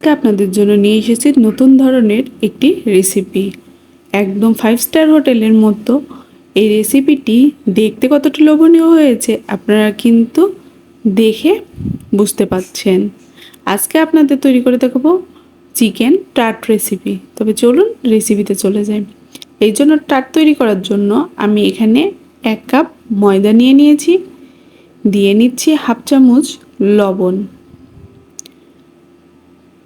আজকে আপনাদের জন্য নিয়ে এসেছি নতুন ধরনের একটি রেসিপি একদম ফাইভ স্টার হোটেলের মতো এই রেসিপিটি দেখতে কতটা লোভনীয় হয়েছে আপনারা কিন্তু দেখে বুঝতে পাচ্ছেন। আজকে আপনাদের তৈরি করে দেখাবো চিকেন টাট রেসিপি তবে চলুন রেসিপিতে চলে যাই। এই জন্য টাট তৈরি করার জন্য আমি এখানে এক কাপ ময়দা নিয়ে নিয়েছি। দিয়ে নিচ্ছি হাফ চামচ লবণ।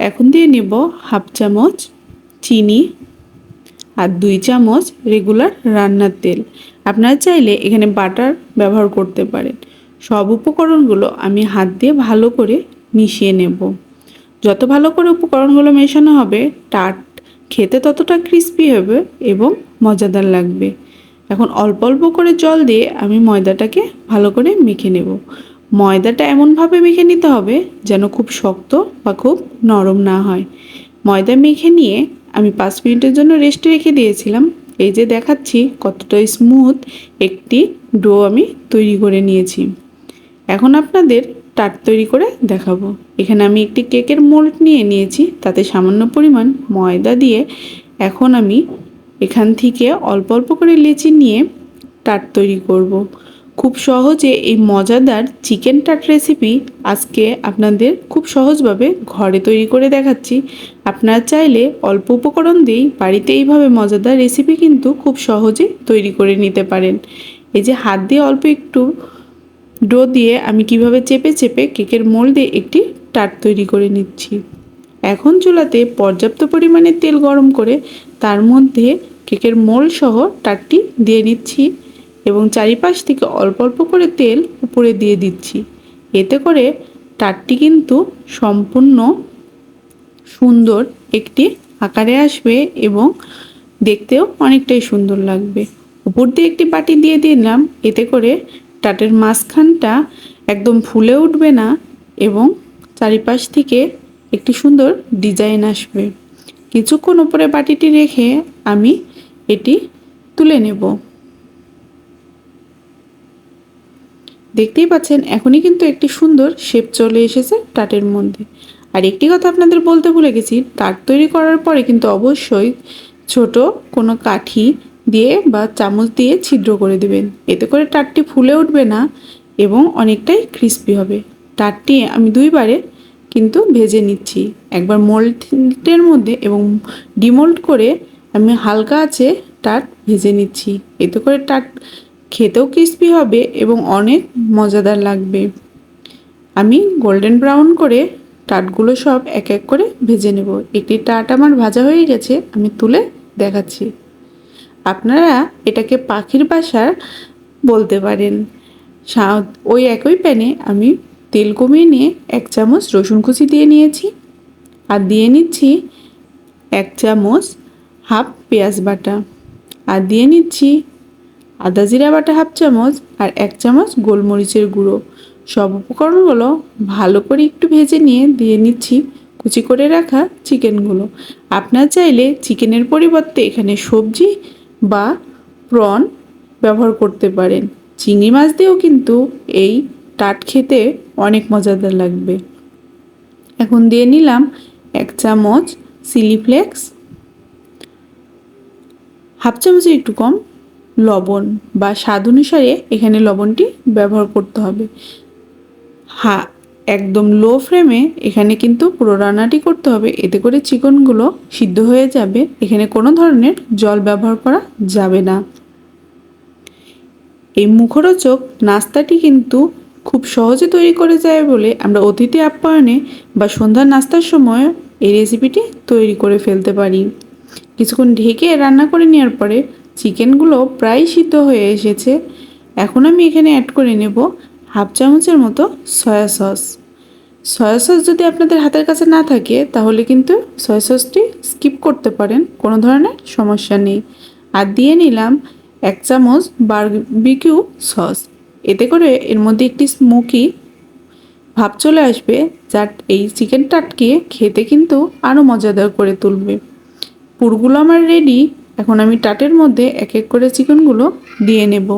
এখন দিয়ে নেব হাফ চামচ চিনি আর দুই চামচ রেগুলার রান্নার তেল। আপনারা চাইলে এখানে বাটার ব্যবহার করতে পারেন। সব উপকরণগুলো আমি হাত দিয়ে ভালো করে মিশিয়ে নেব। যত ভালো করে উপকরণগুলো মেশানো হবে টাট খেতে ততটা ক্রিস্পি হবে এবং মজাদার লাগবে। এখন অল্প অল্প করে জল দিয়ে আমি ময়দাটাকে ভালো করে মেখে নেব। ময়দাটা এমনভাবে মেখে নিতে হবে যেন খুব শক্ত বা খুব নরম না হয়। ময়দা মেখে নিয়ে আমি পাঁচ মিনিটের জন্য রেস্টে রেখে দিয়েছিলাম। এই যে দেখাচ্ছি কতটা স্মুথ একটি ডো আমি তৈরি করে নিয়েছি। এখন আপনাদের টাট তৈরি করে দেখাবো। এখানে আমি একটি কেকের মোল্ড নিয়ে নিয়েছি। তাতে সামান্য পরিমাণ ময়দা দিয়ে এখন আমি এখান থেকে অল্প অল্প করে লেচি নিয়ে টাট তৈরি করব। খুব সহজে এই মজাদার চিকেন টাট রেসিপি আজকে আপনাদের খুব সহজভাবে ঘরে তৈরি করে দেখাচ্ছি। আপনারা চাইলে অল্প উপকরণ দিয়েই বাড়িতে এইভাবে মজাদার রেসিপি কিন্তু খুব সহজে তৈরি করে নিতে পারেন। এই যে হাত দিয়ে অল্প একটু ডো দিয়ে আমি কীভাবে চেপে চেপে কেকের মোল দিয়ে একটি টাট তৈরি করে নিচ্ছি। এখন চুলাতে পর্যাপ্ত পরিমাণে তেল গরম করে তার মধ্যে কেকের মোল সহ টাটটি দিয়ে নিচ্ছি। এবং চারিপাশ থেকে অল্প অল্প করে তেল উপরে দিয়ে দিচ্ছি। এতে করে টাটটি কিন্তু সম্পূর্ণ সুন্দর একটি আকারে আসবে এবং দেখতেও অনেকটাই সুন্দর লাগবে। উপর দিয়ে একটি বাটি দিয়ে দিলাম। এতে করে টাটের মাঝখানটা একদম ফুলে উঠবে না এবং চারিপাশ থেকে একটি সুন্দর ডিজাইন আসবে। কিছুক্ষণ উপরে বাটিটি রেখে আমি এটি তুলে নেব। দেখতেই পাচ্ছেন, এখনই কিন্তু একটি সুন্দর শেপ চলে এসেছে টাটের মধ্যে। আর একটি কথা আপনাদের বলতে ভুলে গেছি টাট তৈরি করার পরে কিন্তু অবশ্যই ছোট কোনো কাঠি দিয়ে বা চামচ দিয়ে ছিদ্র করে দেবেন। এতে করে টাটটি ফুলে উঠবে না এবং অনেকটাই ক্রিস্পি হবে। টাটটি আমি দুইবারে কিন্তু ভেজে নিচ্ছি। একবার মোল্ডের মধ্যে এবং ডিমোল্ড করে আমি হালকা আছে টাট ভেজে নিচ্ছি। এতে করে টাট খেতেও ক্রিস্পি হবে এবং অনেক মজাদার লাগবে। আমি গোল্ডেন ব্রাউন করে টাটগুলো সব এক এক করে ভেজে নেব। একটি টাট আমার ভাজা হয়ে গেছে, আমি তুলে দেখাচ্ছি। আপনারা এটাকে পাখির বাসার বলতে পারেন। ওই একই প্যানে আমি তেল কমিয়ে নিয়ে এক চামচ রসুন কুচি দিয়ে নিয়েছি আর দিয়ে নিচ্ছি এক চামচ হাফ পেঁয়াজ বাটা। আর দিয়ে নিচ্ছি আদা জিরা বাটা হাফ চামচ আর এক চামচ গোলমরিচের গুঁড়ো। সব উপকরণগুলো ভালো করে একটু ভেজে নিয়ে দিয়ে নিচ্ছি কুচি করে রাখা চিকেনগুলো। আপনার চাইলে চিকেনের পরিবর্তে এখানে সবজি বা প্রন ব্যবহার করতে পারেন। চিংড়ি মাছ দিয়েও কিন্তু এই টাট খেতে অনেক মজাদার লাগবে। এখন দিয়ে নিলাম এক চামচ চিলি ফ্লেক্স। হাফ চামচের একটু কম লবণ বা স্বাদ অনুসারে এখানে লবণটি ব্যবহার করতে হবে। হা, একদম লো ফ্লেমে এখানে কিন্তু পুরো রান্নাটি করতে হবে। এতে করে চিকনগুলো সিদ্ধ হয়ে যাবে। এখানে কোনো ধরনের জল ব্যবহার করা যাবে না। এই মুখরোচক নাস্তাটি কিন্তু খুব সহজে তৈরি করে যায় বলে আমরা অতিথি আপ্যায়নে বা সন্ধ্যার নাস্তার সময় এই রেসিপিটি তৈরি করে ফেলতে পারি। কিছুক্ষণ ঢেকে রান্না করে নেওয়ার পরে চিকেনগুলো প্রায় সিদ্ধ হয়ে এসেছে। এখন আমি এখানে অ্যাড করে নেব হাফ চামচের মতো সয়া সস সয়া সস যদি আপনাদের হাতের কাছে না থাকে, তাহলে কিন্তু সয়া সসটি স্কিপ করতে পারেন, কোনো ধরনের সমস্যা নেই। আর দিয়ে নিলাম এক চামচ বারবিকিউ সস এতে করে এর মধ্যে একটি স্মোকি ভাব চলে আসবে যা এই চিকেন টাটকে খেতে কিন্তু আরও মজাদার করে তুলবে। পুরগুলো আমার রেডি এখন আমি টাটের মধ্যে এক এক করে চিকেনগুলো দিয়ে নেব।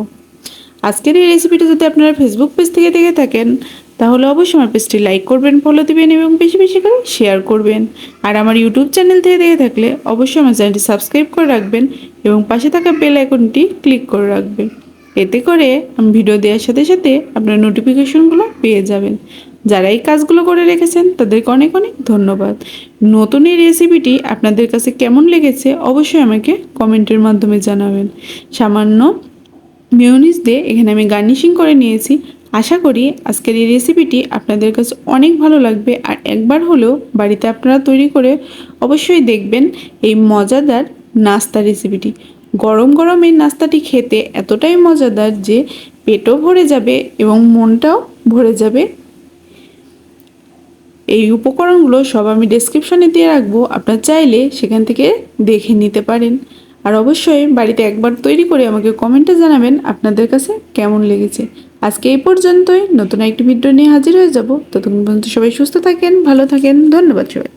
আজকের এই রেসিপিটা যদি আপনারা ফেসবুক পেজ থেকে দেখে থাকেন, তাহলে অবশ্যই আমার পেজটি লাইক করবেন ফলো দিবেন এবং বেশি বেশি করে শেয়ার করবেন। আর আমার ইউটিউব চ্যানেল থেকে দেখে থাকলে অবশ্যই আমার চ্যানেলটি সাবস্ক্রাইব করে রাখবেন এবং পাশে থাকা বেল আইকনটি ক্লিক করে রাখবেন। এতে করে আমি ভিডিও দেওয়ার সাথে সাথে আপনার নোটিফিকেশনগুলো পেয়ে যাবেন। যারা এই কাজগুলো করে রেখেছেন, তাদেরকে অনেক অনেক ধন্যবাদ। নতুন এই রেসিপিটি আপনাদের কাছে কেমন লেগেছে অবশ্যই আমাকে কমেন্টের মাধ্যমে জানাবেন। সামান্য মিউনিস দিয়ে এখানে আমি গার্নিশিং করে নিয়েছি। আশা করি আজকের এই রেসিপিটি আপনাদের কাছে অনেক ভালো লাগবে। আর একবার হলেও বাড়িতে আপনারা তৈরি করে অবশ্যই দেখবেন এই মজাদার নাস্তা রেসিপিটি গরম গরম এই নাস্তাটি খেতে এতটাই মজাদার যে পেটও ভরে যাবে এবং মনটাও ভরে যাবে। এই উপকরণগুলো সব আমি ডেসক্রিপশনে দিয়ে রাখব। আপনার চাইলে সেখান থেকে দেখে নিতে পারেন। আর অবশ্যই বাড়িতে একবার তৈরি করে আমাকে কমেন্টে জানাবেন আপনাদের কাছে কেমন লেগেছে। আজকে এই পর্যন্তই। নতুন একটি ভিডিও নিয়ে হাজির হয়ে যাব। ততক্ষণ পর্যন্ত সবাই সুস্থ থাকেন, ভালো থাকেন। ধন্যবাদ সবাই